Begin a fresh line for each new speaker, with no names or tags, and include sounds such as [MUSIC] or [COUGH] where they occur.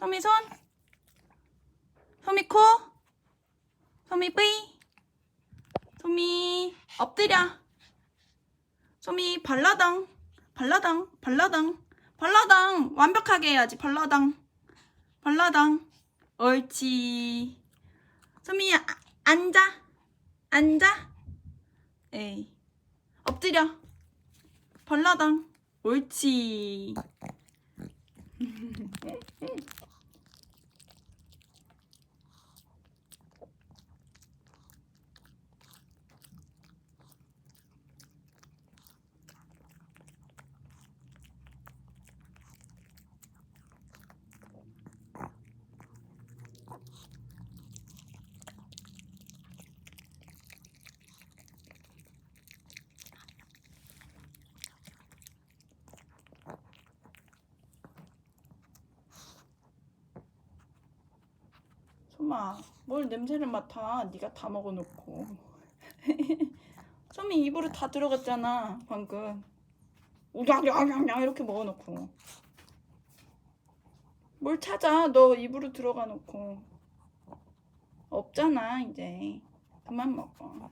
소미 손. 소미 코. 소미 뿌이. 소미 엎드려. 소미 발라당. 발라당. 발라당. 발라당. 완벽하게 해야지. 발라당. 발라당. 옳지. 소미 아, 앉아. 앉아. 에이. 엎드려. 발라당. 옳지. [LAUGHS] 소마, 뭘 냄새를 맡아? 네가 다 먹어놓고. [LAUGHS] 소미 입으로 다 들어갔잖아, 방금. 우량량량량 이렇게 먹어놓고. 뭘 찾아? 너 입으로 들어가 놓고. 없잖아, 이제. 그만 먹어.